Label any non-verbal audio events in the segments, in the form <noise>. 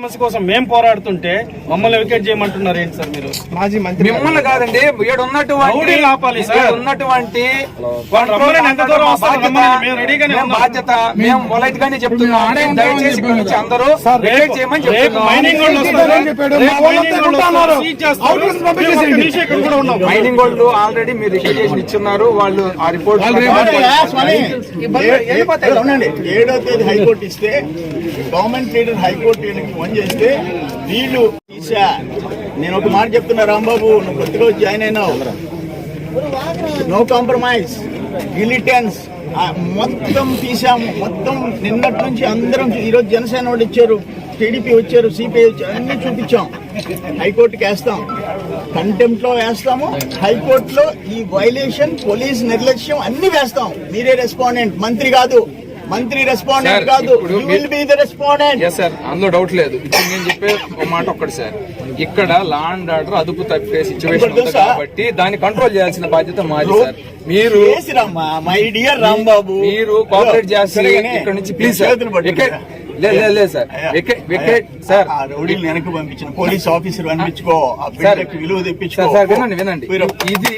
సమస్య కోసం మేము పోరాడుతుంటే మమ్మల్ని వికెట్ చేయమంటున్నారు ఏంటి సార్ మీరు? మాజీ మంత్రి మిమ్మల్ని కాదండి ఈడ ఉన్నటువంటి ఆపాలి సార్. ఉన్నటువంటి వాళ్ళు రమ్మని ఎంత దూరం మా వస్తారో బాధ్యత, రమ్మని మేము పొలైట్ గానే చెప్తున్నాం. దయచేసి ఇక్కడి అందరూ రిటైర్ చేయమని రేపు చెప్తున్నాం. మైనింగ్ వాళ్ళు ఇక్కడ ఆల్రెడీ మీరు రికగ్నేషన్ ఇచ్చున్నారు. వాళ్ళు ఆ రిపోర్ట్ ఏడో తేదీ హైకోర్టు ఇస్తే గవర్నమెంట్ లీడర్ హైకోర్టు వీళ్ళకి చేస్తే వీళ్ళు నేను ఒక మాట చెప్తున్నా రాంబాబు నువ్వు కొద్దిగా జాయిన్ అయినావు. నో కాంప్రమైజ్ మిలిటెన్స్ మొత్తం తీసాము. మొత్తం నిన్నటి నుంచి అందరం ఈరోజు జనసేన వాళ్ళు ఇచ్చారు టీడీపీ వచ్చారు సిపిఐ వచ్చారు అన్ని చూపించాం. హైకోర్టుకి వేస్తాం. కంటెంప్ట్లో వేస్తాము. హైకోర్టులో ఈ వైలేషన్ పోలీస్ నిర్లక్ష్యం అన్ని వేస్తాం. మీరే రెస్పాండెంట్ మంత్రి కాదు. మంత్రి రెస్పాండెంట్ కాదు. Will be the respondent yes sir అందులో డౌట్ లేదు. ఇప్పుడు నేను చెప్పే ఒక మాట ఒక్కటి సార్ ఇక్కడ లా అండ్ ఆర్డర్ అదుపు తప్పే సిచ్యువేషన్? కాబట్టి దాన్ని కంట్రోల్ చేయాల్సిన బాధ్యత మాది సార్ మీరు మై డియర్ రాంబాబు. మీరు కోఆపరేట్ చేసి సరేగానే, ఇక్కడ నుంచి ప్లీజ్ సార్ లేదు లేదు సార్ వికెట్ వెనక్కి పంపించిన పోలీస్ <laughs> ఆఫీసర్ పంపించుకో విలువ తెప్పించుకో. సార్ వినండి వినండి. ఇది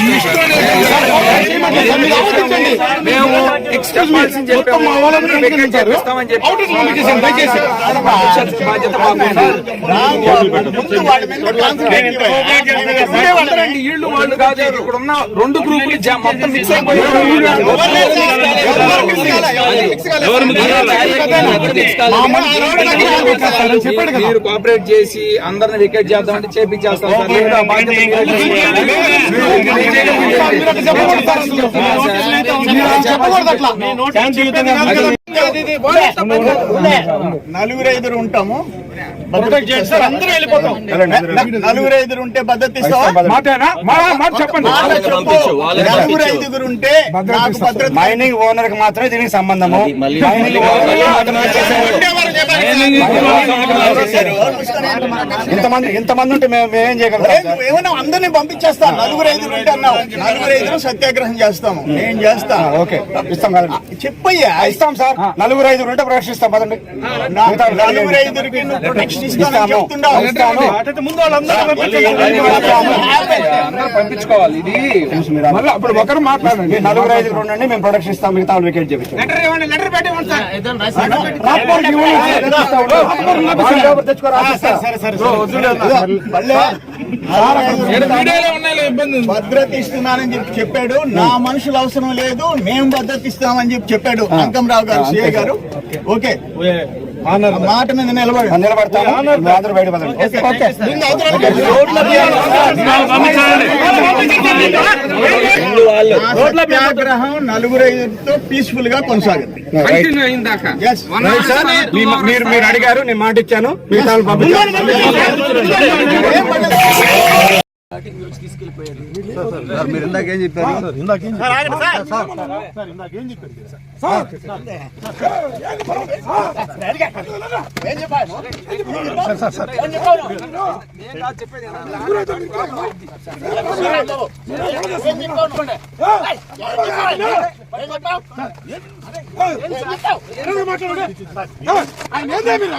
చేయాలంటే మీ ఇష్టం సార్. మేము వాళ్ళ కాదు ఇక్కడ ఉన్న రెండు గ్రూపులు మొత్తం మిక్స్ అయిపోయారు మీరు- కోఆపరేట్ చేసి అందరిని వికెట్ చేద్దామంటే చేపించేస్తాం సార్ నలుగురు ఐదురు ఉంటాము. ప్రొటెక్ట్ చేయండి. సార్ అందరూ వెళ్ళిపోతాం. నలుగురు ఉంటే భద్రత. నలుగురు ఐదుగురు ఉంటే నాకు భద్రత మైనింగ్ ఓనర్కి మాత్రమే దీనికి సంబంధము. మైనింగ్. ఇంతమంది ఇంతమంది ఉంటే మేము మేమేం చేయగలుగుతాం? ఏమన్నా అందరినీ పంపించేస్తా. నలుగురు ఐదుగురు ఉంటే అన్నావు. నలుగురు ఐదుగురు సత్యాగ్రహం చేస్తాము. నేను చేస్తా ఓకే. ఇస్తాం కదండి. చెప్పయ్యా. ఇస్తాం సార్. నలుగురు ఐదుగురు ఉంటే ప్రదర్శిస్తాం. పదండి. నలుగురు ఐదుగురికి పంపించుకోవాలి. ఇది మళ్ళీ అప్పుడు ఒకరు మాట్లాడండి. నలుగురు ఐదుగురు ఉండండి మేము ప్రొడక్షన్ ఇస్తాం మిగతా వికెట్ భద్రత ఇస్తున్నానని చెప్పి చెప్పాడు. నా మనుషులు అవసరం లేదు మేము భద్రత ఇస్తామని చెప్పి చెప్పాడు. అంకంరావు గారు సిఏ గారు. ఓకే. మాట మీద నిలబడి నిలబడతాము. మీరు అందరూ బయట పదండి. ఓకే సత్యాగ్రహం నలుగురు ఐదుతో పీస్ఫుల్గా కొనసాగింది మీరు మీరు అడిగారు నేను మాట ఇచ్చాను మిగతా కటింగ్ వచ్చి తీసుకెళ్ళిపోయేది మీరు ఇందాక ఏం చెప్పారు సార్ ఇందాక ఏం చెప్పారు సార్ సార్ ఇందాక ఏం చెప్పారు సార్ సార్ సార్ సార్ నేను చెప్పేది మాట్లాడండి ఆయన ఏం చెప్పారు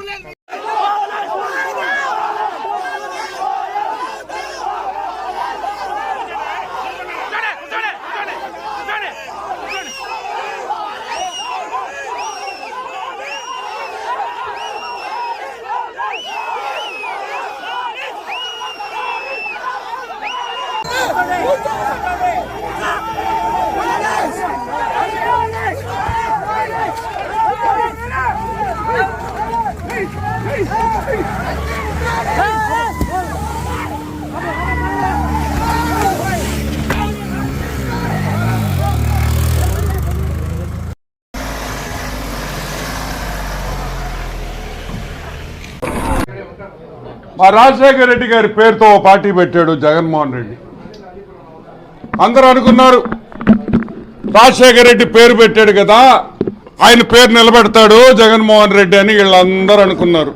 ఆ రాజశేఖర రెడ్డి గారి పేరుతో ఓ పార్టీ పెట్టాడు జగన్మోహన్ రెడ్డి. అందరూ అనుకున్నారు రాజశేఖర రెడ్డి పేరు పెట్టాడు కదా ఆయన పేరు నిలబెడతాడు జగన్మోహన్ రెడ్డి అని వీళ్ళందరూ అనుకున్నారు.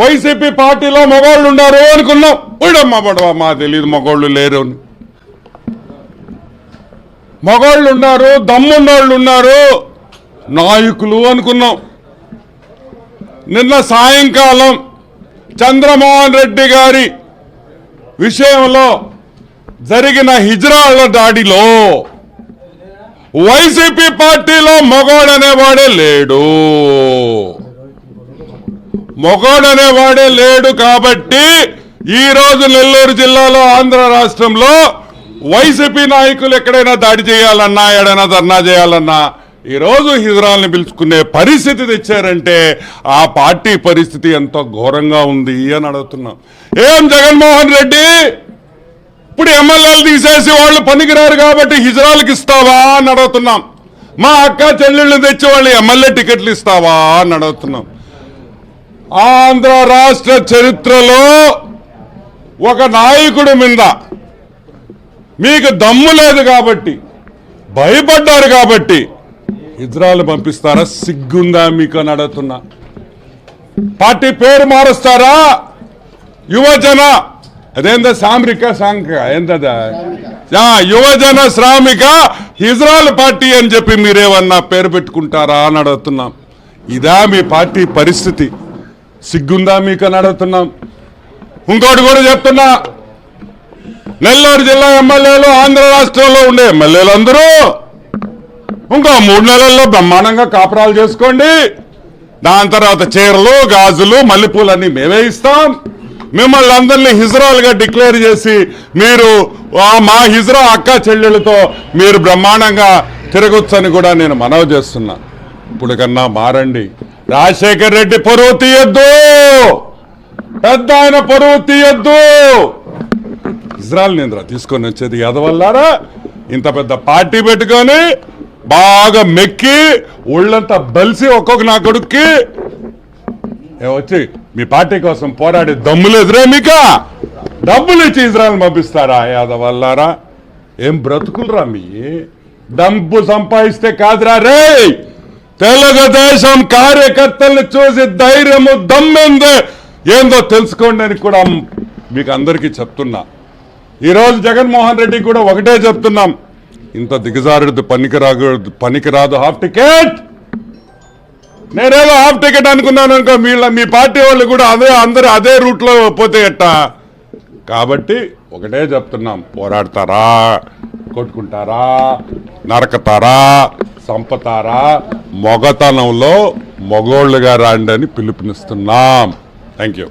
వైసీపీ పార్టీలో మగవాళ్ళు ఉన్నారు అనుకున్నాం. ఉడమ్మ పడవా మా తెలియదు మగవాళ్ళు లేరు అని. మగవాళ్ళు ఉన్నారు దమ్మున్నోళ్ళు ఉన్నారు నాయకులు అనుకున్నాం. నిన్న సాయంకాలం చంద్రమోహన్ రెడ్డి గారి విషయంలో జరిగిన హిజ్రాళ్ళ దాడిలో వైసీపీ పార్టీలో మగోడనేవాడే లేడు. మగోడనేవాడే లేడు కాబట్టి ఈ రోజు నెల్లూరు జిల్లాలో ఆంధ్ర రాష్ట్రంలో వైసీపీ నాయకులు ఎక్కడైనా దాడి చేయాలన్నా ఎడైనా ధర్నా చేయాలన్నా ఈరోజు రోజు హిజ్రాల్ని పిలుచుకునే పరిస్థితి తెచ్చారంటే ఆ పార్టీ పరిస్థితి ఎంత ఘోరంగా ఉంది అని అడుగుతున్నాం. ఏం జగన్మోహన్ రెడ్డి? ఇప్పుడు ఎమ్మెల్యేలు తీసేసి వాళ్ళు పనికిరారు కాబట్టి హిజ్రాలకు ఇస్తావా అని అడుగుతున్నాం. మా అక్క చెల్లెళ్ళు తెచ్చి వాళ్ళు ఎమ్మెల్యే టికెట్లు ఇస్తావా అని అడుగుతున్నాం. ఆంధ్ర రాష్ట్ర చరిత్రలో ఒక నాయకుడి మీద మీకు దమ్ము లేదు కాబట్టి భయపడ్డారు కాబట్టి ఇజ్రాయల్ పంపిస్తారా? సిగ్గుందా మీకు అని అడుగుతున్నా. పార్టీ పేరు మారుస్తారా? యువజన అదేందా సామ్రిక సాంక ఏంద ఆ, యువజన శ్రామిక ఇజ్రాయల్ పార్టీ అని చెప్పి మీరేమన్నా పేరు పెట్టుకుంటారా అని అడుగుతున్నాం. ఇదా మీ పార్టీ పరిస్థితి. సిగ్గుందా మీకు అని అడుగుతున్నాం. ఇంకోటి కూడా చెప్తున్నా. నెల్లూరు జిల్లా ఎమ్మెల్యేలు ఆంధ్ర రాష్ట్రంలో ఉండే ఎమ్మెల్యేలు అందరూ ఇంకో మూడు నెలల్లో బ్రహ్మాండంగా కాపురాలు చేసుకోండి. దాని తర్వాత చీరలు గాజులు మల్లెపూలన్నీ మేమే ఇస్తాం. మిమ్మల్ని అందరినీ హిజ్రాలుగా డిక్లేర్ చేసి మీరు మా హిజ్రా అక్క చెల్లెళ్ళతో మీరు బ్రహ్మాండంగా తిరగొచ్చని కూడా నేను మనవి చేస్తున్నా. ఇప్పుడు కన్నా మారండి. రాజశేఖర్ రెడ్డి పొరువు తీయొద్దు. పెద్ద ఆయన పరువు తీయొద్దు. ఇజ్రాయల్ నింద్ర తీసుకొని వచ్చేది ఎదవల్లారా ఇంత పెద్ద పార్టీ పెట్టుకొని బాగా మెక్కి ఒళ్ళంతా బలిసి ఒక్కొక్క నా కొడుక్కి. ఏ వచ్చి మీ పార్టీ కోసం పోరాడి దమ్ములు ఎదురే మీక? డబ్బులు ఇచ్చి ఇజ్రాయల్ పంపిస్తారా యాదవల్లారా? ఏం బ్రతుకులరా మీ? డబ్బు సంపాదిస్తే కాదురా రే తెలుగుదేశం కార్యకర్తల్ని చూసి ధైర్యము దమ్మింది. ఏందో తెలుసుకోండి అని కూడా మీకు అందరికీ చెప్తున్నా. ఈరోజు జగన్మోహన్ రెడ్డి కూడా ఒకటే చెప్తున్నాం. ఇంత దిగజారుడు పనికిరాదు పనికిరాదు హాఫ్ టికెట్ నేనేదో హాఫ్ టికెట్ అనుకున్నాను అనుకో వీళ్ళ మీ పార్టీ వాళ్ళు కూడా అదే అందరూ అదే రూట్లో పోతే ఎట్టా? కాబట్టి ఒకటే చెప్తున్నాం పోరాడతారా కొట్టుకుంటారా నరకతారా సంపతారా మొగతనంలో మొగోళ్ళుగా రాండి అని పిలుపునిస్తున్నాం. Thank you